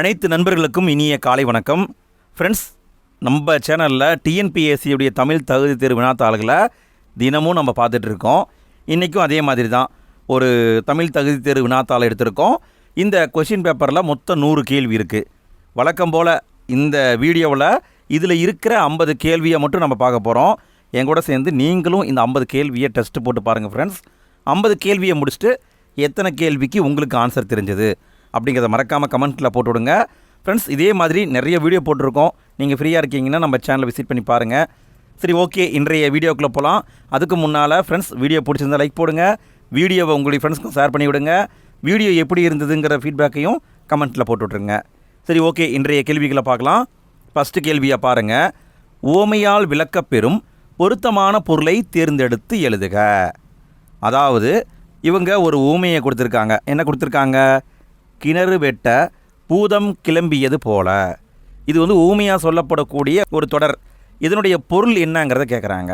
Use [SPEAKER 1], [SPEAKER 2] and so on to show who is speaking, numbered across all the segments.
[SPEAKER 1] அனைத்து நண்பர்களுக்கும் இனிய காலை வணக்கம். ஃப்ரெண்ட்ஸ் நம்ம சேனலில் டிஎன்பிஎஸ்சியுடைய தமிழ் தகுதி தேர்வு வினாத்தாள்களை தினமும் நம்ம பார்த்துட்ருக்கோம். இன்றைக்கும் அதே மாதிரி தான் ஒரு தமிழ் தகுதி தேர்வு வினாத்தாள் எடுத்திருக்கோம். இந்த கொஷின் பேப்பரில் மொத்தம் நூறு கேள்வி இருக்குது வழக்கம் போல் இந்த வீடியோவில் இதில் இருக்கிற ஐம்பது கேள்வியை மட்டும் நம்ம பார்க்க போகிறோம் என் கூட சேர்ந்து நீங்களும் இந்த ஐம்பது கேள்வியை டெஸ்ட் போட்டு பாருங்கள் ஃப்ரெண்ட்ஸ் ஐம்பது கேள்வியை முடிச்சுட்டு எத்தனை கேள்விக்கு உங்களுக்கு ஆன்சர் தெரிஞ்சது? அப்படிங்கிறத மறக்காமல் கமெண்ட்டில் போட்டு விடுங்க ஃப்ரெண்ட்ஸ் இதே மாதிரி நிறைய வீடியோ போட்டிருக்கோம். நீங்கள் ஃப்ரீயாக இருக்கீங்கன்னா நம்ம சேனலை விசிட் பண்ணி பாருங்கள் சரி ஓகே இன்றைய வீடியோக்குள்ளே போகலாம் அதுக்கு முன்னால் ஃப்ரெண்ட்ஸ் வீடியோ பிடிச்சிருந்தா லைக் போடுங்க. வீடியோவை உங்களுடைய ஃப்ரெண்ட்ஸ்க்கும் ஷேர் பண்ணி விடுங்க வீடியோ எப்படி இருந்ததுங்கிற ஃபீட்பேக்கையும் கமெண்ட்டில் போட்டு விட்ருங்க சரி ஓகே இன்றைய கேள்விகளை பார்க்கலாம். ஃபஸ்ட்டு கேள்வியை பாருங்கள் ஓமையால் விளக்கப்பெறும் பொருத்தமான பொருளை தேர்ந்தெடுத்து எழுதுக. அதாவது இவங்க ஒரு ஊமையை கொடுத்துருக்காங்க. என்ன கொடுத்துருக்காங்க? கிணறு வெட்ட பூதம் கிளம்பியது போல. இது வந்து ஊமையாக சொல்லப்படக்கூடிய ஒரு தொடர். இதனுடைய பொருள் என்னங்கிறத கேட்குறாங்க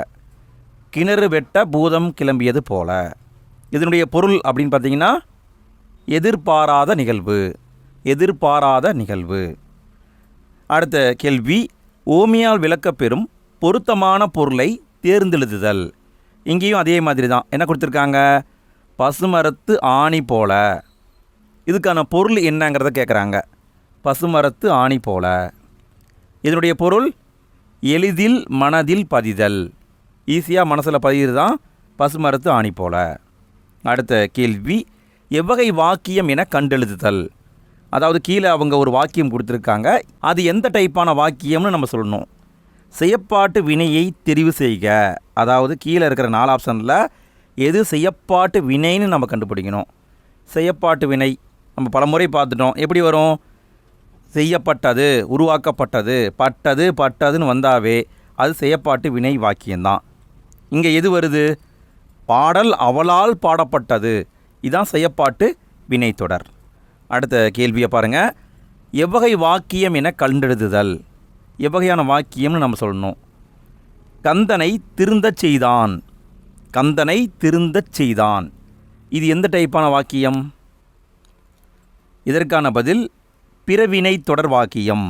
[SPEAKER 1] கிணறு வெட்ட பூதம் கிளம்பியது போல. இதனுடைய பொருள் அப்படின்னு பார்த்தீங்கன்னா எதிர்பாராத நிகழ்வு. எதிர்பாராத நிகழ்வு. அடுத்த கேள்வி ஓமியால் விளக்கப்பெறும் பொருத்தமான பொருளை தேர்ந்தெழுதுதல். இங்கேயும் அதே மாதிரி தான் என்ன கொடுத்துருக்காங்க? பசுமரத்து ஆணி போல. இதுக்கான பொருள் என்னங்கிறத கேட்குறாங்க பசுமரத்து ஆணி போல. இதனுடைய பொருள் எளிதில் மனதில் பதிதல். ஈஸியாக மனசில் பதிகிறது தான் பசுமரத்து ஆணி போல. அடுத்த கேள்வி எவ்வகை வாக்கியம் என கண்டெழுதுதல். அதாவது கீழே அவங்க ஒரு வாக்கியம் கொடுத்துருக்காங்க. அது எந்த டைப்பான வாக்கியம்னு நம்ம சொல்லணும். செய்யப்பாட்டு வினையை தெரிவு செய்க. அதாவது கீழே இருக்கிற நாலு ஆப்ஷனில் எது செய்யப்பாட்டு வினைன்னு நம்ம கண்டுபிடிக்கணும். செய்யப்பாட்டு வினை நம்ம பலமுறை பார்த்துட்டோம். எப்படி வரும்? செய்யப்பட்டது உருவாக்கப்பட்டது பட்டது பட்டதுன்னு வந்தாவே அது செய்யப்பாட்டு வினை வாக்கியம்தான். இங்கே எது வருது? பாடல் அவளால் பாடப்பட்டது. இதான் செய்யப்பாட்டு வினைத்தொடர் அடுத்த கேள்வியை பாருங்கள் எவ்வகை வாக்கியம் என கண்டெழுதுதல் எவ்வகையான வாக்கியம்னு நம்ம சொல்லணும். கந்தனை திருந்தச் செய்தான். கந்தனை திருந்தச் செய்தான். இது எந்த டைப்பான வாக்கியம்? இதற்கான பதில் பிறவினை தொடர்வாக்கியம்.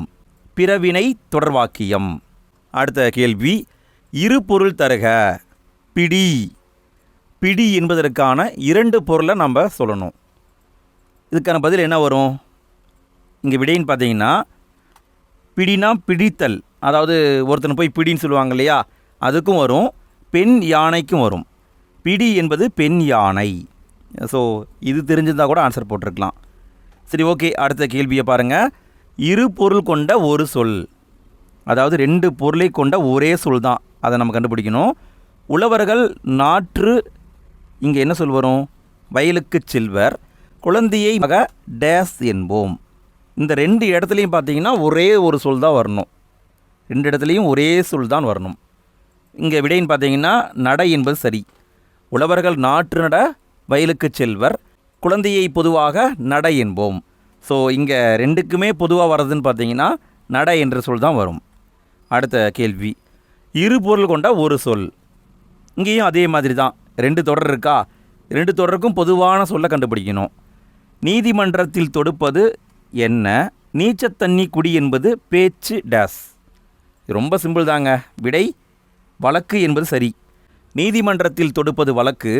[SPEAKER 1] பிறவினை தொடர்வாக்கியம். அடுத்த கேள்வி இரு பொருள் தருக. பிடி. பிடி என்பதற்கான இரண்டு பொருளை நம்ம சொல்லணும். இதுக்கான பதில் என்ன வரும்? இங்கே விடைன்னு பார்த்தீங்கன்னா பிடினா பிடித்தல். அதாவது ஒருத்தனை போய் பிடின்னு சொல்லுவாங்க இல்லையா அதுக்கும் வரும். பெண் யானைக்கும் வரும். பிடி என்பது பெண் யானை. ஸோ இது தெரிஞ்சிருந்தால் கூட ஆன்சர் போட்டிருக்கலாம். சரி ஓகே. அடுத்த கேள்வியை பாருங்கள் இரு பொருள் கொண்ட ஒரு சொல். அதாவது ரெண்டு பொருளை கொண்ட ஒரே சொல் தான். அதை நம்ம கண்டுபிடிக்கணும். உழவர்கள் நாற்று இங்கே என்ன சொல் வரும்? வயலுக்கு செல்வர். குழந்தையை மக டேஸ் என்போம். இந்த ரெண்டு இடத்துலையும் பார்த்தீங்கன்னா ஒரே ஒரு சொல் தான் வரணும். ரெண்டு இடத்துலையும் ஒரே சொல் தான் வரணும். இங்கே விடைன்னு பார்த்தீங்கன்னா நடை என்பது சரி. உழவர்கள் நாற்று நட வயலுக்கு செல்வர். குழந்தையை பொதுவாக நடை என்போம். ஸோ இங்கே ரெண்டுக்குமே பொதுவாக வர்றதுன்னு பார்த்தீங்கன்னா நடை என்ற சொல் தான் வரும். அடுத்த கேள்வி. இரு பொருள் கொண்ட ஒரு சொல். இங்கேயும் அதே மாதிரி தான். ரெண்டு தொடர் இருக்கா? ரெண்டு தொடருக்கும் பொதுவான சொல்லை கண்டுபிடிக்கணும். நீதிமன்றத்தில் தொடுப்பது என்ன? நீச்சத்தண்ணி குடி என்பது பேச்சு டேஸ். ரொம்ப சிம்பிள் தாங்க. விடை வழக்கு என்பது சரி. நீதிமன்றத்தில் தொடுப்பது வழக்கு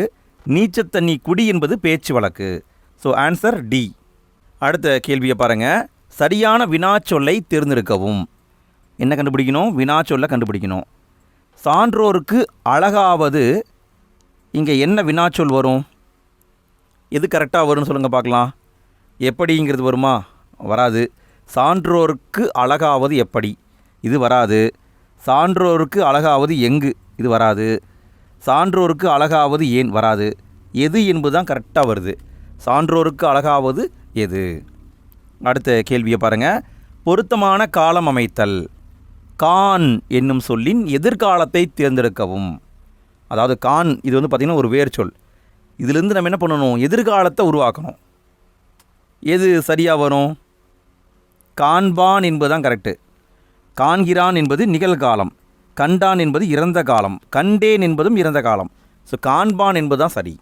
[SPEAKER 1] நீச்சத்தண்ணி குடி என்பது பேச்சு வழக்கு. ஸோ ஆன்சர் டி அடுத்த கேள்வியை பாருங்கள் சரியான வினாச்சொல்லை தேர்ந்தெடுக்கவும். என்ன கண்டுபிடிக்கணும்? வினாச்சொல்லை கண்டுபிடிக்கணும். சான்றோருக்கு அழகாவது இங்கே என்ன வினாச்சொல் வரும்? எது கரெக்டாக வரும்னு சொல்லுங்கள் பார்க்கலாம். எப்படிங்கிறது வருமா? வராது. சான்றோருக்கு அழகாவது எப்படி? இது வராது. சான்றோருக்கு அழகாவது எங்கு? இது வராது. சான்றோருக்கு அழகாவது ஏன் வராது? எது என்பது தான் கரெக்டாக வருது. சான்றோருக்கு அழகாவது எது? அடுத்த கேள்வியை பாருங்கள் பொருத்தமான காலம் அமைத்தல். கான் என்னும் சொல்லின் எதிர்காலத்தை தேர்ந்தெடுக்கவும். அதாவது கான் இது வந்து பார்த்திங்கன்னா ஒரு வேர் சொல். இதிலிருந்து நம்ம என்ன பண்ணணும்? எதிர்காலத்தை உருவாக்கணும். எது சரியாக வரும்? காண்பான் என்பதுதான் கரெக்டு காண்கிறான் என்பது நிகழ்காலம். கண்டான் என்பது இறந்த காலம் கண்டேன் என்பதும் இறந்த காலம். ஸோ காண்பான் என்பதுதான் சரி.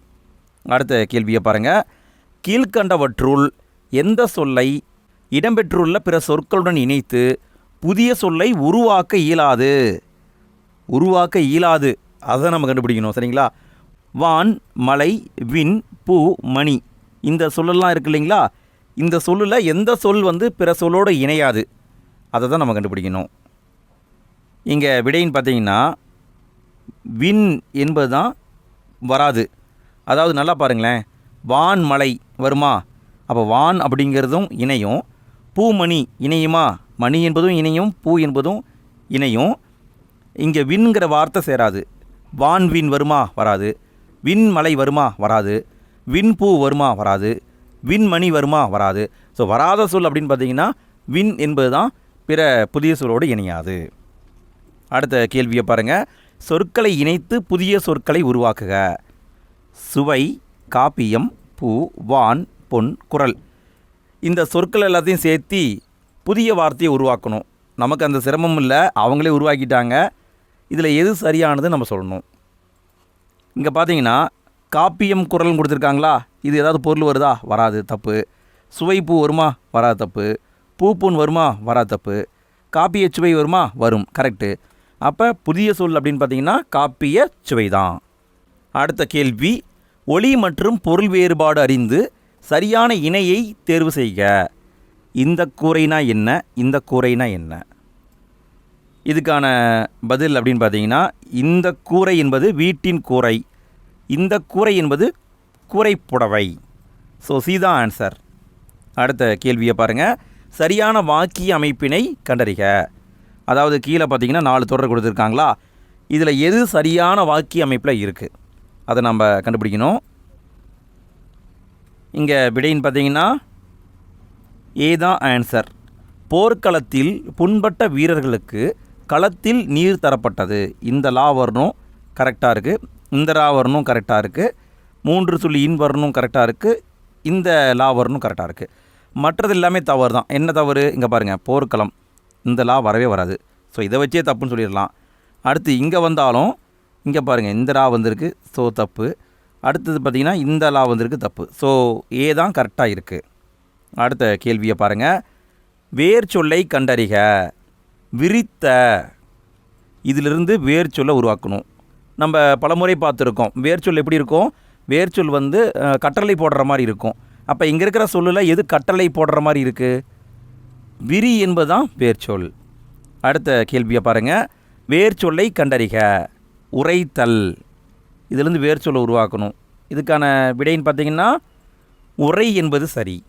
[SPEAKER 1] அடுத்த கேள்வியை பாருங்கள் கீழ்கண்டவற்றுள் எந்த சொல்லை இடம்பெற்றுள்ள பிற சொற்களுடன் இணைத்து புதிய சொல்லை உருவாக்க இயலாது? உருவாக்க இயலாது. அதை நம்ம கண்டுபிடிக்கணும் சரிங்களா? வான் மலை விண் பூ மணி. இந்த சொல்லெல்லாம் இருக்கு இல்லைங்களா? இந்த சொல்லில் எந்த சொல் வந்து பிற சொல்லோடு இணையாது? அதை தான் நம்ம கண்டுபிடிக்கணும். இங்கே விடைன்னு பார்த்தீங்கன்னா விண் என்பது தான் வராது. அதாவது நல்லா பாருங்களேன். வான் மலை வருமா? அப்போ வான் அப்படிங்கிறதும் இணையும். பூமணி இணையுமா? மணி என்பதும் இணையும் பூ என்பதும் இணையும். இங்கே விண்ங்கிற வார்த்தை சேராது. வான் விண் வருமா? வராது. விண்மலை வருமா? வராது. விண் பூ வருமா? வராது. விண்மணி வருமா? வராது. ஸோ வராத சொல் அப்படின்னு பார்த்தீங்கன்னா விண் என்பது தான் பிற புதிய சொல்லோடு இணையாது. அடுத்த கேள்வியை பாருங்கள் சொற்களை இணைத்து புதிய சொற்களை உருவாக்குக. சுவை காப்பியம் பூ வான் பொன் குரல். இந்த சொற்கள் எல்லாத்தையும் சேர்த்தி புதிய வார்த்தையை உருவாக்கணும். நமக்கு அந்த சிரமம் இல்லை அவங்களே உருவாக்கிட்டாங்க. இதில் எது சரியானது நம்ம சொல்லணும். இங்கே பார்த்தீங்கன்னா காப்பியம் குரல் கொடுத்துருக்காங்களா? இது ஏதாவது பொருள் வருதா? வராது தப்பு. சுவை பூ வருமா? வராது தப்பு. பூ பொன் வருமா? வராது தப்பு. காப்பிய சுவை வருமா? வரும் கரெக்டு அப்போ புதிய சொல் அப்படின்னு பார்த்தீங்கன்னா காப்பிய சுவை தான் அடுத்த கேள்வி ஒளி மற்றும் பொருள் வேறுபாடு அறிந்து சரியான இணையை தேர்வு செய்க. இந்த கூரைனா என்ன? இந்த கூரைனா என்ன? இதுக்கான பதில் அப்படின்னு பார்த்தீங்கன்னா இந்த கூரை என்பது வீட்டின் கூரை. இந்த கூரை என்பது கூரை புடவை. ஸோ சீதா ஆன்சர் அடுத்த கேள்வியை பாருங்கள் சரியான வாக்கிய அமைப்பினை கண்டறிக. அதாவது கீழே பார்த்தீங்கன்னா நாலு தொடர் கொடுத்துருக்காங்களா? இதில் எது சரியான வாக்கிய அமைப்பில் இருக்குது? அதை நம்ம கண்டுபிடிக்கணும். இங்கே விடைன்னு பார்த்தீங்கன்னா ஏதான் ஆன்சர் போர்க்களத்தில் புண்பட்ட வீரர்களுக்கு களத்தில் நீர் தரப்பட்டது. இந்த லா வரணும் கரெக்டாக இருக்குது இந்த லா வரணும் கரெக்டாக இருக்குது மூன்று சொல்லி இன் வரணும் கரெக்டாக இருக்குது இந்த லா வரணும் கரெக்டாக இருக்குது மற்றது எல்லாமே தவறு தான் என்ன தவறு? இங்கே பாருங்கள் போர்க்களம். இந்த லா வரவே வராது. ஸோ இதை வச்சே தப்புன்னு சொல்லிடலாம். அடுத்து இங்கே வந்தாலும் இங்கே பாருங்கள் இந்த லா வந்திருக்கு ஸோ தப்பு. அடுத்தது பார்த்திங்கன்னா இந்த லா வந்திருக்கு தப்பு. ஸோ ஏ தான் கரெக்டாக இருக்குது அடுத்த கேள்வியை பாருங்கள் வேர் சொல்லை கண்டறிக விரித்த. இதிலிருந்து வேர் சொல்லை உருவாக்கணும். நம்ம பலமுறை பார்த்துருக்கோம். வேர் சொல் எப்படி இருக்கும்? வேர் சொல் வந்து கட்டளை போடுற மாதிரி இருக்கும். அப்போ இங்கே இருக்கிற சொல்லில் எது கட்டளை போடுற மாதிரி இருக்குது விரி என்பதுதான் வேர்ச்சொல் அடுத்த கேள்வியை பாருங்கள் வேர்ச்சொல்லை கண்டறிக. உரைத்தல். இதிலிருந்து வேர்ச்சொல்லை உருவாக்கணும். இதுக்கான விடைன்னு பார்த்தீங்கன்னா உரை என்பது சரி.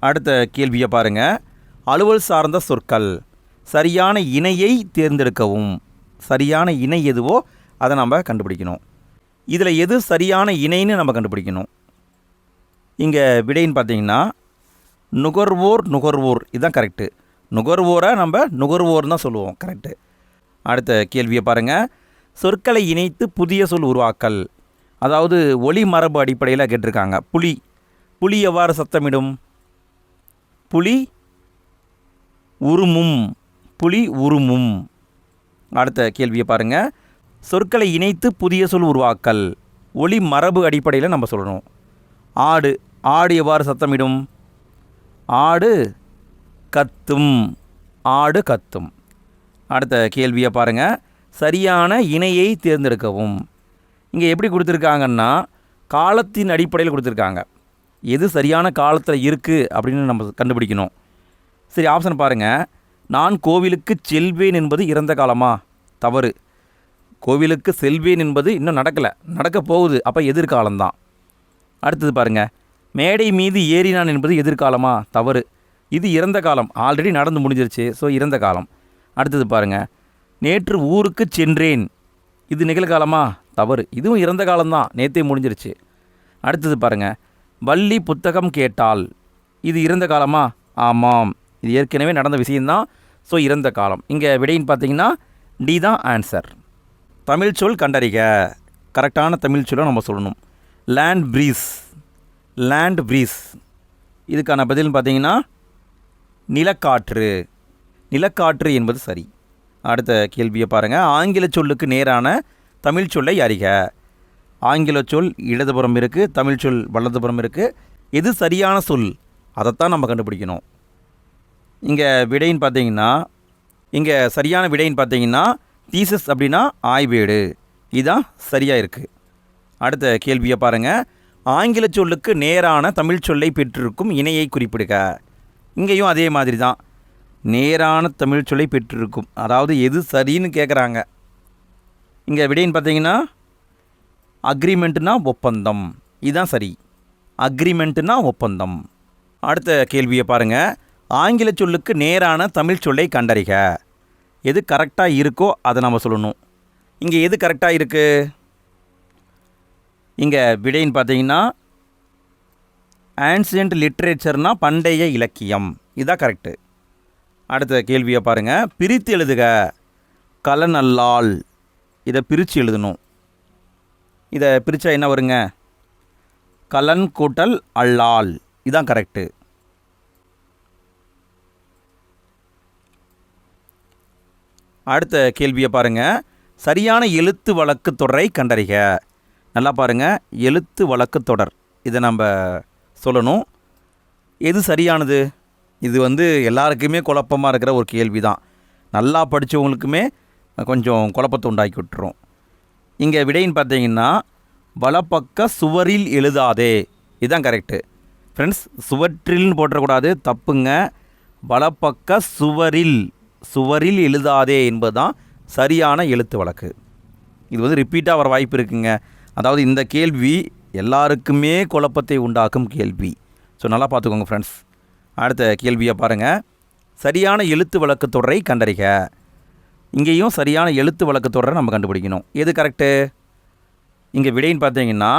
[SPEAKER 1] அடுத்த கேள்வியை பாருங்கள் அலுவல் சார்ந்த சொற்கள். சரியான இணையை தேர்ந்தெடுக்கவும். சரியான இணை எதுவோ அதை நம்ம கண்டுபிடிக்கணும். இதில் எது சரியான இணைன்னு நம்ம கண்டுபிடிக்கணும். இங்கே விடைன்னு பார்த்தீங்கன்னா நுகர்வோர் நுகர்வோர். இதுதான் கரெக்டு நுகர்வோரை நம்ம நுகர்வோர் தான் சொல்லுவோம். கரெக்டு அடுத்த கேள்வியை பாருங்கள் சொற்களை இணைத்து புதிய சொல் உருவாக்கல். அதாவது ஒளி மரபு அடிப்படையில் கேட்டிருக்காங்க. புலி. புலி எவ்வாறு சத்தமிடும்? புலி உருமும். புலி உருமும். அடுத்த கேள்வியை பாருங்கள் சொற்களை இணைத்து புதிய சொல் உருவாக்கல். ஒளி மரபு அடிப்படையில் நம்ம சொல்லணும். ஆடு. ஆடு எவ்வாறு சத்தமிடும்? ஆடு கத்தும் ஆடு கத்தும். அடுத்த கேள்வியை பாருங்கள் சரியான இணையை தேர்ந்தெடுக்கவும். இங்கே எப்படி கொடுத்துருக்காங்கன்னா காலத்தின் அடிப்படையில் கொடுத்துருக்காங்க. எது சரியான காலத்தில் இருக்குது அப்படின்னு நம்ம கண்டுபிடிக்கணும். சரி ஆப்ஷன் பாருங்கள் நான் கோவிலுக்கு செல்வேன் என்பது இறந்த காலமா? தவறு. கோவிலுக்கு செல்வேன் என்பது இன்னும் நடக்கலை. நடக்க போகுது. அப்போ எதிர்காலம்தான். அடுத்தது பாருங்கள் மேடை மீது ஏறினான் என்பது எதிர்காலமா? தவறு. இது இறந்த காலம். ஆல்ரெடி நடந்து முடிஞ்சிருச்சு. ஸோ இறந்த காலம். அடுத்தது பாருங்கள் நேற்று ஊருக்கு சென்றேன். இது நிகழ்காலமா? தவறு. இதுவும் இறந்த காலம்தான். நேற்றே முடிஞ்சிருச்சு. அடுத்தது பாருங்கள் வள்ளி புத்தகம் கேட்டால் இது இறந்த காலமா? ஆமாம். இது ஏற்கனவே நடந்த விஷயந்தான் ஸோ இறந்த காலம். இங்கே விடைன்னு பார்த்தீங்கன்னா டி தான் ஆன்சர் தமிழ் சொல் கண்டறிக. கரெக்டான தமிழ் சொல்லை நம்ம சொல்லணும். லேண்ட் ப்ரீஸ் லேண்ட் ப்ரீஸ் இதுக்கான பதில்னு பார்த்தீங்கன்னா நிலக்காற்று. நிலக்காற்று என்பது சரி. அடுத்த கேள்வியை பாருங்கள் ஆங்கில சொல்லுக்கு நேரான தமிழ் சொல்லை அறிக. ஆங்கில சொல் இடதுபுறம் இருக்குது தமிழ் சொல் வலதுபுறம் இருக்குது எது சரியான சொல்? அதைத்தான் நம்ம கண்டுபிடிக்கணும். இங்கே விடைன்னு பார்த்தீங்கன்னா இங்கே சரியான விடைன்னு பார்த்தீங்கன்னா தீசஸ் அப்படின்னா ஆய்வேடு. இதுதான் சரியாக இருக்குது அடுத்த கேள்வியை பாருங்கள் ஆங்கில சொல்லுக்கு நேரான தமிழ் சொல்லை பெற்றிருக்கும் இணையை குறிப்பிடுக. இங்கேயும் அதே மாதிரி தான். நேரான தமிழ் சொல்லை பெற்றிருக்கும். அதாவது எது சரின்னு கேட்குறாங்க இங்கே விடைன்னு பார்த்தீங்கன்னா அக்ரிமெண்ட்டுனா ஒப்பந்தம். இதுதான் சரி. அக்ரிமெண்ட்டுனா ஒப்பந்தம். அடுத்த கேள்வியை பாருங்கள் ஆங்கில சொல்லுக்கு நேரான தமிழ் சொல்லை கண்டறிக. எது கரெக்டாக இருக்கோ அதை நம்ம சொல்லணும். இங்கே எது கரெக்டாக இருக்குது இங்கே விடைன்னு பார்த்தீங்கன்னா ஆன்சியன்ட் லிட்ரேச்சர்னால் பண்டைய இலக்கியம். இதுதான் கரெக்டு அடுத்த கேள்வியை பாருங்கள் பிரித்து எழுதுக. கலனல்லால் இதை பிரித்து எழுதணும். இதை பிரித்தா என்ன வருங்க? கலன் கூட்டல் அல்லால். இதுதான் கரெக்டு அடுத்த கேள்வியை பாருங்கள் சரியான எழுத்து வழக்கு தொடரை கண்டறிக. நல்லா பாருங்கள் எழுத்து வழக்கு தொடர். இதை நம்ம சொல்லணும். எது சரியானது? இது வந்து எல்லாருக்குமே குழப்பமாக இருக்கிற ஒரு கேள்வி தான் நல்லா படித்தவங்களுக்குமே கொஞ்சம் குழப்பத்தை உண்டாக்கி விட்டுரும். இங்கே விடைன்னு பார்த்தீங்கன்னா வலப்பக்க சுவரில் எழுதாதே. இதுதான் கரெக்டு ஃப்ரெண்ட்ஸ் சுவற்றில்னு போட்டுறக்கூடாது. தப்புங்க. வலப்பக்க சுவரில். சுவரில் எழுதாதே என்பதுதான் சரியான எழுத்து வழக்கு. இது வந்து ரிப்பீட்டாக வர வாய்ப்பு இருக்குங்க. அதாவது இந்த கேள்வி எல்லாருக்குமே குழப்பத்தை உண்டாக்கும் கேள்வி. ஸோ நல்லா பார்த்துக்கோங்க ஃப்ரெண்ட்ஸ் அடுத்த கேள்வியை பாருங்கள் சரியான எழுத்து வழக்கு தொடரை கண்டறிக. இங்கேயும் சரியான எழுத்து வழக்கு தொடரை நம்ம கண்டுபிடிக்கணும். எது கரெக்டு இங்கே விடைன்னு பார்த்தீங்கன்னா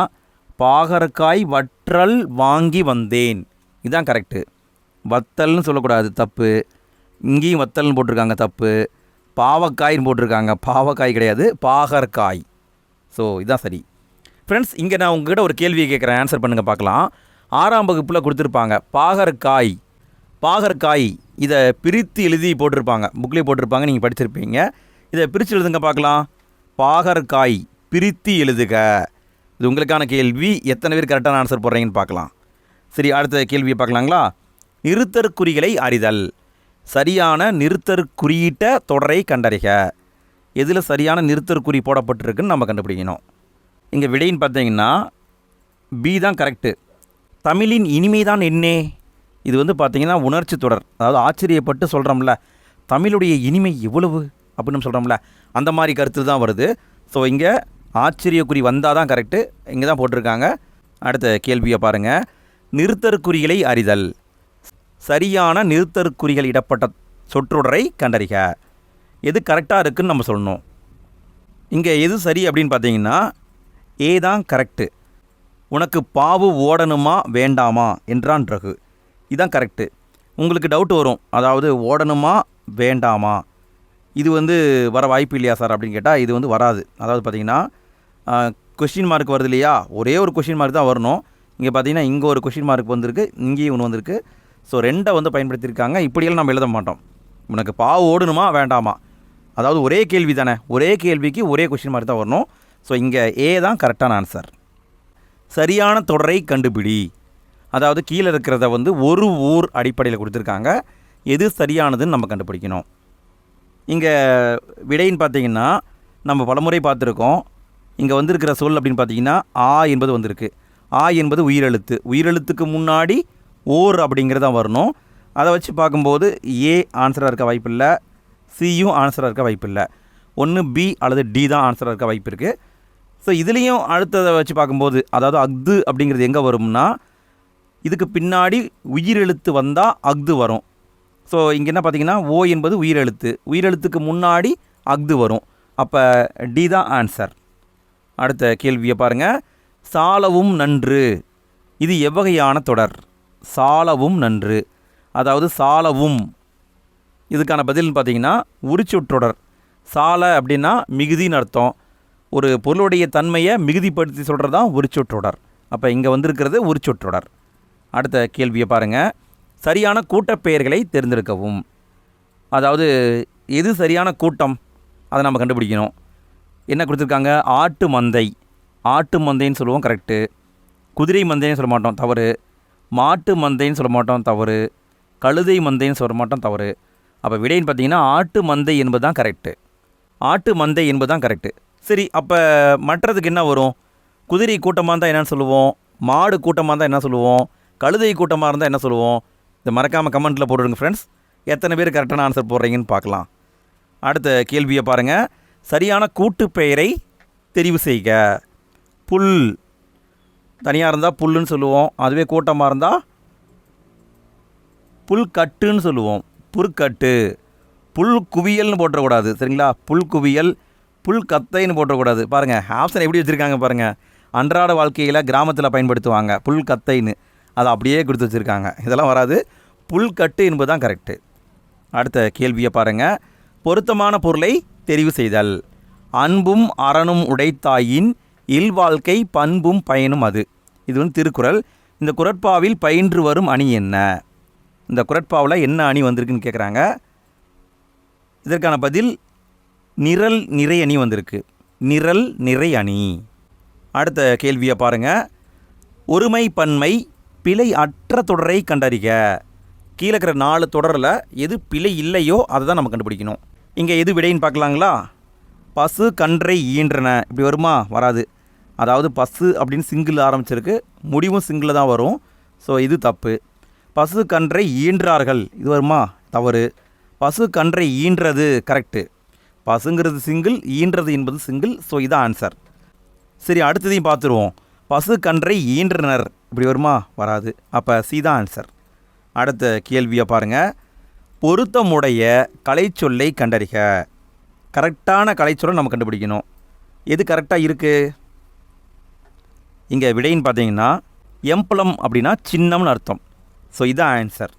[SPEAKER 1] பாகற்காய் வற்றல் வாங்கி வந்தேன். இதுதான் கரெக்டு வத்தல்னு சொல்லக்கூடாது தப்பு. இங்கேயும் வத்தல்னு போட்டிருக்காங்க தப்பு. பாவக்காய்னு போட்டிருக்காங்க பாவக்காய் கிடையாது பாகற்காய். ஸோ இதுதான் சரி. ஃப்ரெண்ட்ஸ் இங்கே நான் உங்ககிட்ட ஒரு கேள்வியை கேட்குறேன். ஆன்சர் பண்ணுங்கள் பார்க்கலாம். ஆறாம் வகுப்பில் கொடுத்துருப்பாங்க. பாகற்காய். பாகற்காய். இதை பிரித்து எழுதி போட்டிருப்பாங்க. புக்லேயே போட்டிருப்பாங்க நீங்கள் படிச்சிருப்பீங்க. இதை பிரித்து எழுதுங்க பார்க்கலாம். பாகற்காய். பிரித்து எழுதுக. இது உங்களுக்கான கேள்வி. எத்தனை பேர் கரெக்டான ஆன்சர் போடுறீங்கன்னு பார்க்கலாம். சரி அடுத்த கேள்வியை பார்க்கலாங்களா? நிறுத்தற்குறிகளை அறிதல். சரியான நிறுத்தற்குறியிட்ட தொடரை கண்டறிக. எதில் சரியான நிறுத்தற்குறி போடப்பட்டிருக்குன்னு நம்ம கண்டுபிடிக்கணும். இங்கே விடைன்னு பார்த்தீங்கன்னா பி தான் கரெக்டு தமிழின் இனிமை தான் என்னே. இது வந்து பார்த்திங்கன்னா உணர்ச்சி தொடர். அதாவது ஆச்சரியப்பட்டு சொல்கிறோம்ல தமிழுடைய இனிமை எவ்வளவு அப்படின்னு சொல்கிறோம்ல அந்த மாதிரி கருத்து தான் வருது. ஸோ இங்கே ஆச்சரியக்குறி வந்தால் தான் கரெக்டு இங்கே தான் போட்டிருக்காங்க. அடுத்த கேள்வியை பாருங்கள் நிறுத்தற்குறிகளை அறிதல். சரியான நிறுத்தற்குறிகள் இடப்பட்ட சொற்றொடரை கண்டறிக. எது கரெக்டாக இருக்குதுன்னு நம்ம சொல்லணும். இங்கே எது சரி அப்படின்னு பார்த்தீங்கன்னா ஏ தான் கரெக்டு உனக்கு பாவு ஓடணுமா வேண்டாமா? என்றான் ரகு. இதான் கரெக்டு உங்களுக்கு டவுட் வரும். அதாவது ஓடணுமா வேண்டாமா? இது வந்து வர வாய்ப்பு இல்லையா சார்? அப்படின்னு கேட்டால் இது வந்து வராது. அதாவது பார்த்தீங்கன்னா கொஷின் மார்க் வருது இல்லையா? ஒரே ஒரு கொஷின் மார்க் தான் வரணும். இங்கே பார்த்தீங்கன்னா இங்கே ஒரு கொஷின் மார்க் வந்திருக்கு இங்கேயும் ஒன்று வந்திருக்கு. ஸோ ரெண்டை வந்து பயன்படுத்தியிருக்காங்க. இப்படியெல்லாம் நம்ம எழுத மாட்டோம். உனக்கு பாவு ஓடணுமா வேண்டாமா? அதாவது ஒரே கேள்வி தானே ஒரே கேள்விக்கு ஒரே கொஷின் மார்க் தான் வரணும். ஸோ இங்கே ஏ தான் கரெக்டான ஆன்சர் சரியான தொடரை கண்டுபிடி. அதாவது கீழே இருக்கிறத வந்து ஒரு ஊர் அடிப்படையில் கொடுத்துருக்காங்க. எது சரியானதுன்னு நம்ம கண்டுபிடிக்கணும். இங்கே விடைன்னு பார்த்தீங்கன்னா நம்ம பலமுறை பார்த்துருக்கோம். இங்கே வந்திருக்கிற சொல் அப்படின்னு பார்த்தீங்கன்னா ஆ என்பது வந்திருக்கு. ஆ என்பது உயிரெழுத்து. உயிரெழுத்துக்கு முன்னாடி ஓர் அப்படிங்கிறது தான் வரணும். அதை வச்சு பார்க்கும்போது ஏ ஆன்சராக இருக்க வாய்ப்பில்லை. சியும் ஆன்சராக இருக்க வாய்ப்பில்லை. ஒன்று பி அல்லது டி தான் ஆன்சராக இருக்க வாய்ப்பு இருக்குது ஸோ இதுலேயும் அடுத்ததை வச்சு பார்க்கும்போது அதாவது அக்து அப்படிங்கிறது எங்கே வரும்னா இதுக்கு பின்னாடி உயிரெழுத்து வந்தால் அக்து வரும். ஸோ இங்கே என்ன பார்த்தீங்கன்னா ஓ என்பது உயிரெழுத்து. உயிரெழுத்துக்கு முன்னாடி அக்து வரும். அப்போ டி தான் ஆன்சர் அடுத்த கேள்வியை பாருங்கள் சாலவும் நன்று. இது எவ்வகையான தொடர்? சாலவும் நன்று. அதாவது சாலவும். இதுக்கான பதில்னு பார்த்தீங்கன்னா உரிச்சொற்றொடர். சால அப்படின்னா மிகுதின்னு அர்த்தம். ஒரு பொருளுடைய தன்மையை மிகுதிப்படுத்தி சொல்கிறது தான் உரிச்சொற்றொடர் அப்போ இங்கே வந்திருக்கிறது உரிச்சொற்றொடர் அடுத்த கேள்வியை பாருங்கள் சரியான கூட்டப்பெயர்களை தேர்ந்தெடுக்கவும். அதாவது எது சரியான கூட்டம்? அதை நம்ம கண்டுபிடிக்கணும். என்ன கொடுத்துருக்காங்க? ஆட்டு மந்தை. ஆட்டு மந்தைன்னு சொல்லுவோம் கரெக்டு குதிரை மந்தைன்னு சொல்ல மாட்டோம் தவறு. மாட்டு மந்தைன்னு சொல்ல மாட்டோம் தவறு. கழுதை மந்தைன்னு சொல்ல மாட்டோம் தவறு. அப்போ விடைன்னு பார்த்தீங்கன்னா ஆட்டு மந்தை என்பது தான் கரெக்டு ஆட்டு மந்தை என்பது தான் கரெக்டு சரி அப்போ மற்றதுக்கு என்ன வரும்? குதிரை கூட்டமாக இருந்தால் என்னென்னு சொல்லுவோம். மாடு கூட்டமாக இருந்தால் என்ன சொல்லுவோம்? கழுதை கூட்டமாக இருந்தால் என்ன சொல்லுவோம்? இதை மறக்காமல் கமெண்ட்டில் போட்டுருங்க ஃப்ரெண்ட்ஸ் எத்தனை பேர் கரெக்டான ஆன்சர் போடுறீங்கன்னு பார்க்கலாம். அடுத்த கேள்வியை பாருங்கள் சரியான கூட்டு பெயரை தெரிவு செய்க. புல். தனியாக இருந்தால் புல்லுன்னு சொல்லுவோம். அதுவே கூட்டமாக இருந்தால் புல்கட்டுன்னு சொல்லுவோம். புற்கட்டு. புல் குவியல்னு போட்டுறக்கூடாது. சரிங்களா? புல் குவியல் புல் கத்தைன்னு போட்டக்கூடாது. பாருங்கள் ஆப்ஷன் எப்படி வச்சுருக்காங்க பாருங்கள் அன்றாட வாழ்க்கையில் கிராமத்தில் பயன்படுத்துவாங்க புல் கத்தைன்னு. அதை அப்படியே கொடுத்து வச்சுருக்காங்க. இதெல்லாம் வராது. புல்கட்டு என்பது தான் கரெக்டு அடுத்த கேள்வியை பாருங்கள் பொருத்தமான பொருளை தெரிவு செய்தல். அன்பும் அறனும் உடைத்தாயின் இல்வாழ்க்கை பண்பும் பயனும் அது. இது வந்து திருக்குறள். இந்த குரட்பாவில் பயின்று வரும் அணி என்ன? இந்த குரட்பாவில் என்ன அணி வந்திருக்குன்னு கேட்குறாங்க இதற்கான பதில் நிரல் நிறை அணி வந்திருக்கு. நிரல் நிறை அணி. அடுத்த கேள்வியை பாருங்கள் ஒருமை பன்மை பிழை அற்ற தொடரை கண்டறிக. கீழே இருக்கிற நாலு தொடரில் எது பிழை இல்லையோ அதை தான் நம்ம கண்டுபிடிக்கணும். இங்கே எது விடைன்னு பார்க்கலாங்களா? பசு கன்றை ஈன்றன. இப்படி வருமா? வராது. அதாவது பசு அப்படின்னு சிங்கிள் ஆரம்பிச்சிருக்கு. முடிவும் சிங்கிளில் தான் வரும். ஸோ இது தப்பு. பசு கன்றை ஈன்றார்கள். இது வருமா? தவறு. பசு கன்றை ஈன்றது கரெக்டு பசுங்கிறது சிங்கிள் ஈன்றது என்பது சிங்கிள் ஸோ இதான் ஆன்சர் சரி அடுத்ததையும் பார்த்துருவோம். பசு கன்றை ஈன்றனர். இப்படி வருமா? வராது. அப்போ சி தான் ஆன்சர் அடுத்த கேள்வியை பாருங்கள் பொருத்தமுடைய கலைச்சொல்லை கண்டறிக. கரெக்டான கலைச்சொல்லை நம்ம கண்டுபிடிக்கணும். எது கரெக்டாக இருக்குது இங்கே விடைன்னு பார்த்தீங்கன்னா எம்பளம் அப்படின்னா சின்னம்னு அர்த்தம். ஸோ இதான் ஆன்சர்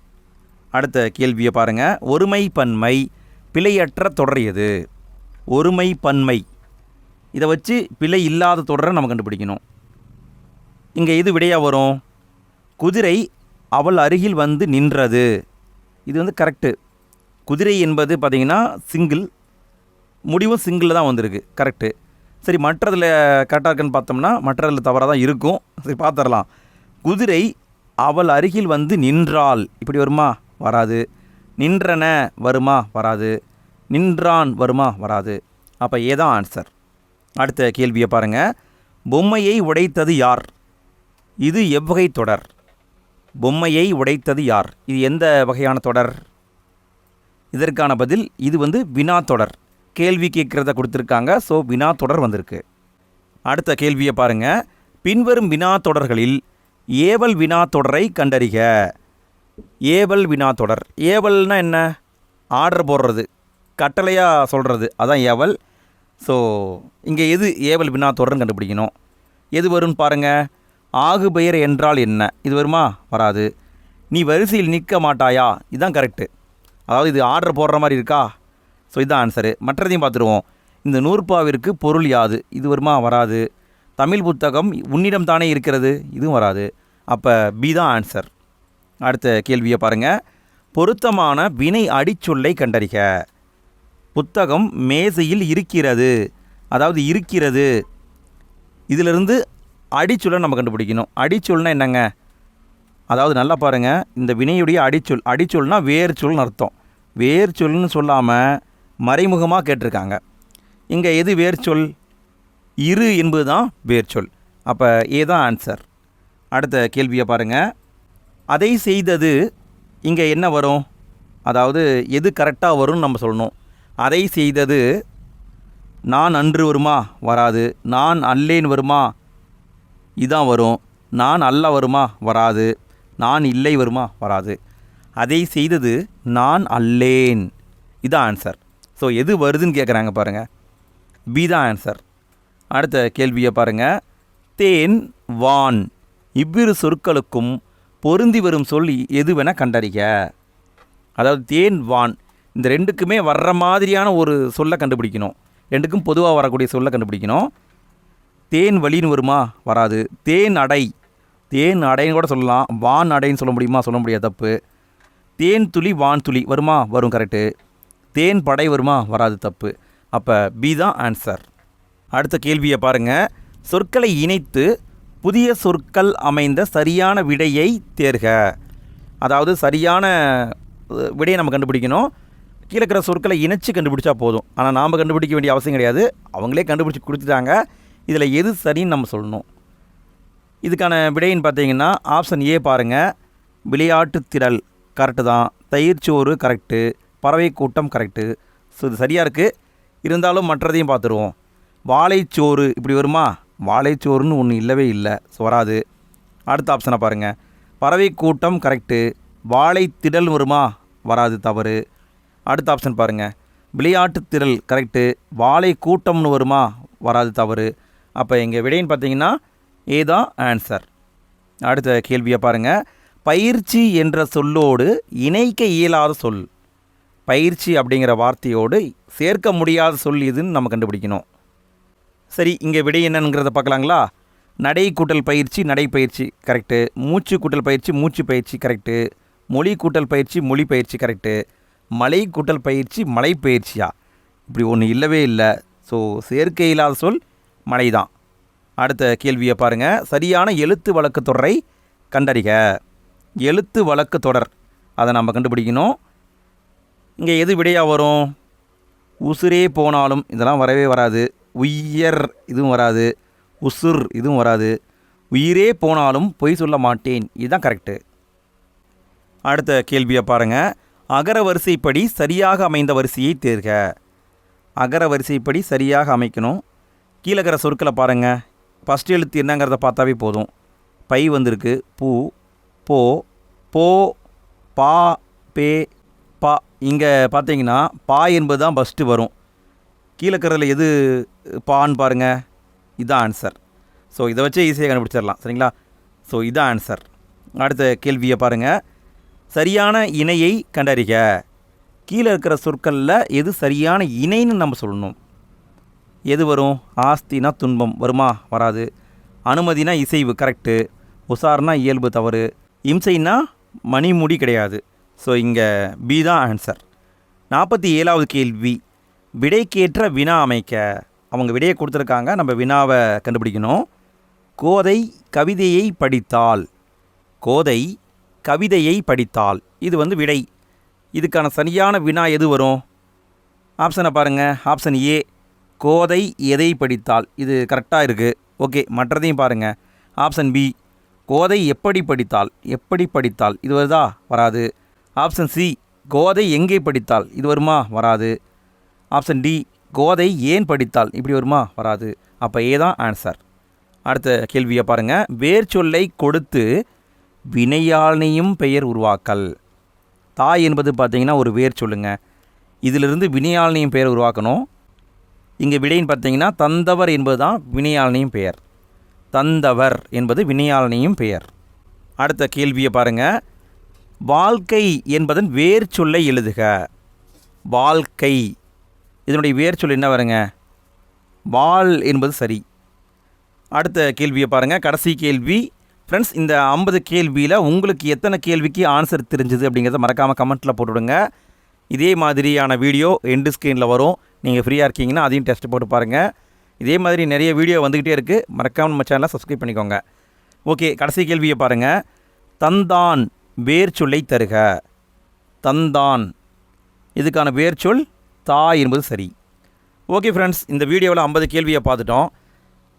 [SPEAKER 1] அடுத்த கேள்வியை பாருங்கள் ஒருமை பன்மை பிழையற்ற தொடர் எது? ஒருமை பன்மை. இதை வச்சு பிழை இல்லாத தொடரை நம்ம கண்டுபிடிக்கணும். இங்கே இது விடையாக வரும்? குதிரை அவள் அருகில் வந்து நின்றது. இது வந்து கரெக்டு குதிரை என்பது பார்த்திங்கன்னா சிங்கிள் முடிவும் சிங்கிளில் தான் வந்திருக்கு. கரெக்டு சரி மற்றதில் கரெக்டாக இருக்குன்னு பார்த்தோம்னா மற்றதில் தவறாக தான் இருக்கும். சரி பார்த்துடலாம். குதிரை அவள் அருகில் வந்து நின்றாள். இப்படி வருமா? வராது. நின்றன வருமா? வராது. நின்றான் வருமா? வராது. அப்போ ஏதான் ஆன்சர் அடுத்த கேள்வியை பாருங்கள் பொம்மையை உடைத்தது யார்? இது எவ்வகை தொடர்? பொம்மையை உடைத்தது யார்? இது எந்த வகையான தொடர்? இதற்கான பதில் இது வந்து வினா தொடர். கேள்வி கேட்குறத கொடுத்துருக்காங்க. ஸோ வினா தொடர் வந்திருக்கு. அடுத்த கேள்வியை பாருங்கள் பின்வரும் வினா தொடர்களில் ஏவல் வினா தொடரை கண்டறிக. ஏவல் வினா தொடர். ஏவல்னால் என்ன? ஆர்டர் போடுறது. கட்டளையாக சொல்கிறது அதான் ஏவல். ஸோ இங்கே எது ஏவல் வினா தொடர்னு கண்டுபிடிக்கணும்? எது வரும்னு பாருங்கள் ஆகு பெயர் என்றால் என்ன? இது வருமா? வராது. நீ வரிசையில் நிற்க மாட்டாயா? இதுதான் கரெக்டு அதாவது இது ஆர்டர் போடுற மாதிரி இருக்கா? ஸோ இதுதான் ஆன்சரு மற்றதையும் பார்த்துருவோம். இந்த நூற்பாவிற்கு பொருள் யாது? இது வருமா? வராது. தமிழ் புத்தகம் உன்னிடம் தானே இருக்கிறது? இதுவும் வராது. அப்போ பி தான் ஆன்சர் அடுத்த கேள்வியை பாருங்கள் பொருத்தமான வினை அடிச்சொல்லை கண்டறிக. புத்தகம் மேசையில் இருக்கிறது. அதாவது இருக்கிறது. இதிலிருந்து அடிச்சொல்லை நம்ம கண்டுபிடிக்கணும். அடிச்சொல்னா என்னங்க? அதாவது நல்லா பாருங்கள் இந்த வினையுடைய அடிச்சொல் அடிச்சொல்னா வேர் சொல்னு அர்த்தம். வேர் சொல்னு சொல்லாமல் மறைமுகமாக கேட்டிருக்காங்க. இங்கே எது வேர் சொல் இரு என்பது தான் வேர் சொல் அப்போ ஏதான் ஆன்சர். அடுத்த கேள்வியை பாருங்கள் அதை செய்தது இங்கே என்ன வரும்? அதாவது எது கரெக்டாக வரும்னு நம்ம சொல்லணும். அதை செய்தது நான் அன்று வருமா? வராது. நான் அல்லேன் வருமா? இதான் வரும். நான் அல்ல வருமா? வராது. நான் இல்லை வருமா? வராது. அதை செய்தது நான் அல்லேன். இதான் ஆன்சர் ஸோ எது வருதுன்னு கேட்குறாங்க பாருங்கள் பி தான் ஆன்சர் அடுத்த கேள்வியை பாருங்கள் தேன் வான். இவ்விரு சொற்களுக்கும் பொருந்தி வரும் சொல் எதுவென கண்டறிக? அதாவது தேன் வான். இந்த ரெண்டுக்குமே வர்ற மாதிரியான ஒரு சொல்லை கண்டுபிடிக்கணும். ரெண்டுக்கும் பொதுவாக வரக்கூடிய சொல்லை கண்டுபிடிக்கணும். தேன் வழின்னு வருமா? வராது. தேன் அடை. தேன் அடைன்னு கூட சொல்லலாம். வான் அடைன்னு சொல்ல முடியுமா? சொல்ல முடியாது. தப்பு. தேன் துளி வான் துளி. வருமா? வரும் கரெக்டு தேன் படை வருமா? வராது. தப்பு. அப்போ பி தான் ஆன்சர். அடுத்த கேள்வியை பாருங்கள் சொற்களை இணைத்து புதிய சொற்கள் அமைந்த சரியான விடையை தேர்க. அதாவது சரியான விடையை நம்ம கண்டுபிடிக்கணும். கீழே இருக்கிற சொற்களை இணைச்சு கண்டுபிடிச்சா போதும். ஆனால் நாம் கண்டுபிடிக்க வேண்டிய அவசியம் கிடையாது. அவங்களே கண்டுபிடிச்சி கொடுத்துட்டாங்க. இதில் எது சரின்னு நம்ம சொல்லணும். இதுக்கான விடைன்னு பார்த்தீங்கன்னா ஆப்ஷன் ஏ பாருங்கள் விளையாட்டு திரள் கரெக்டு தான். தயிர்ச்சோறு கரெக்டு பறவை கூட்டம் கரெக்டு ஸோ இது சரியாக இருக்குது இருந்தாலும் மற்றதையும் பார்த்துருவோம். வாழைச்சோறு இப்படி வருமா? வாழைச்சோறுன்னு ஒன்று இல்லவே இல்லை. ஸோ வராது. அடுத்த ஆப்ஷனை பாருங்கள் பறவை கூட்டம் கரெக்டு வாழை திடல் வருமா? வராது தவறு. அடுத்த ஆப்ஷன் பாருங்கள் விளையாட்டு திரள் கரெக்டு வாழை கூட்டம்னு வருமா? வராது தவறு. அப்போ எங்கள் விடைன்னு பார்த்தீங்கன்னா ஏதான் ஆன்சர் அடுத்த கேள்வியை பாருங்கள் பயிற்சி என்ற சொல்லோடு இணைக்க இயலாத சொல். பயிற்சி அப்படிங்கிற வார்த்தையோடு சேர்க்க முடியாத சொல் எதுன்னு நம்ம கண்டுபிடிக்கணும். சரி இங்கே விடை என்னங்கிறத பார்க்கலாங்களா? நடை கூட்டல் பயிற்சி நடைப்பயிற்சி கரெக்டு மூச்சு கூட்டல் பயிற்சி மூச்சு பயிற்சி கரெக்டு மொழி கூட்டல் பயிற்சி மொழி பயிற்சி கரெக்டு மலை கூட்டல் பயிற்சி மலை பயிற்சியா இப்படி ஒன்று இல்லவே இல்லை. ஸோ சேர்க்கை இல்லாத சொல் மலை தான் அடுத்த கேள்வியை பாருங்கள் சரியான எழுத்து வழக்கு தொடரை கண்டறிக. எழுத்து வழக்கு தொடர். அதை நம்ம கண்டுபிடிக்கணும். இங்கே எது விடையாக வரும்? உசுரே போனாலும் இதெல்லாம் வரவே வராது. உயர் இதுவும் வராது. உசுர் இதுவும் வராது. உயிரே போனாலும் பொய் சொல்ல மாட்டேன். இதுதான் கரெக்டு அடுத்த கேள்வியை பாருங்கள் அகர வரிசைப்படி சரியாக அமைந்த வரிசையை தேர்க. அகர வரிசைப்படி சரியாக அமைக்கணும். கீழே இருக்கிற சொற்களை பாருங்கள் ஃபஸ்ட் எழுத்து என்னங்கிறத பார்த்தாவே போதும். பை வந்திருக்கு. பூ போ போ பா பே பா. இங்கே பார்த்தீங்கன்னா பா என்பது தான் ஃபஸ்ட்டு வரும். கீழே எது பான்னு பாருங்கள் இதுதான் ஆன்சர் ஸோ இதை வச்சே ஈஸியாக கண்டுபிடிச்சிடலாம். சரிங்களா? ஸோ இதுதான் ஆன்சர் அடுத்த கேள்வியை பாருங்கள் சரியான இணையை கண்டறிக. கீழே இருக்கிற சொற்களில் எது சரியான இணைன்னு நம்ம சொல்லணும். எது வரும்? ஆஸ்தினா துன்பம். வருமா? வராது. அனுமதினா இசைவு கரெக்டு உசார்னா இயல்பு தவறு. இம்சைனா மணிமுடி கிடையாது. ஸோ இங்கே பி தான் ஆன்சர் நாற்பத்தி ஏழாவது கேள்வி. விடைக்கேற்ற வினா அமைக்க. அவங்க விடையை கொடுத்துருக்காங்க. நம்ம வினாவை கண்டுபிடிக்கணும். கோதை கவிதையை படித்தால். கோதை கவிதையை படித்தால் இது வந்து விடை. இதுக்கான சரியான வினா எது வரும்? ஆப்ஷனை பாருங்கள் ஆப்ஷன் ஏ கோதை எதை படித்தால் இது கரெக்டாக இருக்குது ஓகே மற்றதையும் பாருங்கள் ஆப்ஷன் பி கோதை எப்படி படித்தால் எப்படி படித்தால் இது வருதா? வராது. ஆப்ஷன் சி கோதை எங்கே படித்தால் இது வருமா? வராது. ஆப்ஷன் டி கோதை ஏன் படித்தால் இப்படி வருமா? வராது. அப்போ ஏ தான் ஆன்சர் அடுத்த கேள்வியை பாருங்கள் வேர் சொல்லை கொடுத்து வினையாளனையும் பெயர் உருவாக்கல். தாய் என்பது பார்த்தீங்கன்னா ஒரு வேர் சொல்லுங்க. இதிலிருந்து வினையாளனையும் பெயர் உருவாக்கணும். இங்கே விடைன்னு பார்த்தீங்கன்னா தந்தவர் என்பது தான் வினையாளனையும் பெயர். தந்தவர் என்பது வினையாளனையும் பெயர். அடுத்த கேள்வியை பாருங்கள் வாழ்க்கை என்பதன் வேர் சொல்லை எழுதுக. வாழ்க்கை. இதனுடைய வேர் சொல் என்ன வருங்க? வாள் என்பது சரி. அடுத்த கேள்வியை பாருங்கள் கடைசி கேள்வி. ஃப்ரெண்ட்ஸ் இந்த ஐம்பது கேள்வியில் உங்களுக்கு எத்தனை கேள்விக்கு ஆன்சர் தெரிஞ்சது அப்படிங்கிறத மறக்காமல் கமெண்ட்டில் போட்டுவிடுங்க இதே மாதிரியான வீடியோ எண்டு ஸ்க்ரீனில் வரும். நீங்கள் ஃப்ரீயாக இருக்கீங்கன்னா அதையும் டெஸ்ட் போட்டு பாருங்கள் இதே மாதிரி நிறைய வீடியோ வந்துக்கிட்டே இருக்குது மறக்காமல் நம்ம சேனலை சப்ஸ்கிரைப் பண்ணிக்கோங்க. ஓகே கடைசி கேள்வியை பாருங்கள் தந்தான் வேர் சொல்லை தருக. தந்தான். இதுக்கான வேர்ச்சொல் தா என்பது சரி. ஓகே ஃப்ரெண்ட்ஸ் இந்த வீடியோவில் ஐம்பது கேள்வியை பார்த்துட்டோம்.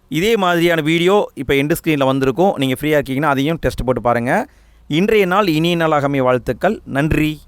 [SPEAKER 1] இதே மாதிரியான வீடியோ இப்போ எண்டு ஸ்க்ரீனில் வந்திருக்கும். நீங்கள் ஃப்ரீயாக இருக்கீங்கன்னா அதையும் டெஸ்ட் போட்டு பாருங்கள் இன்றைய நாள் இனிய நாளாக வாழ்த்துக்கள். நன்றி.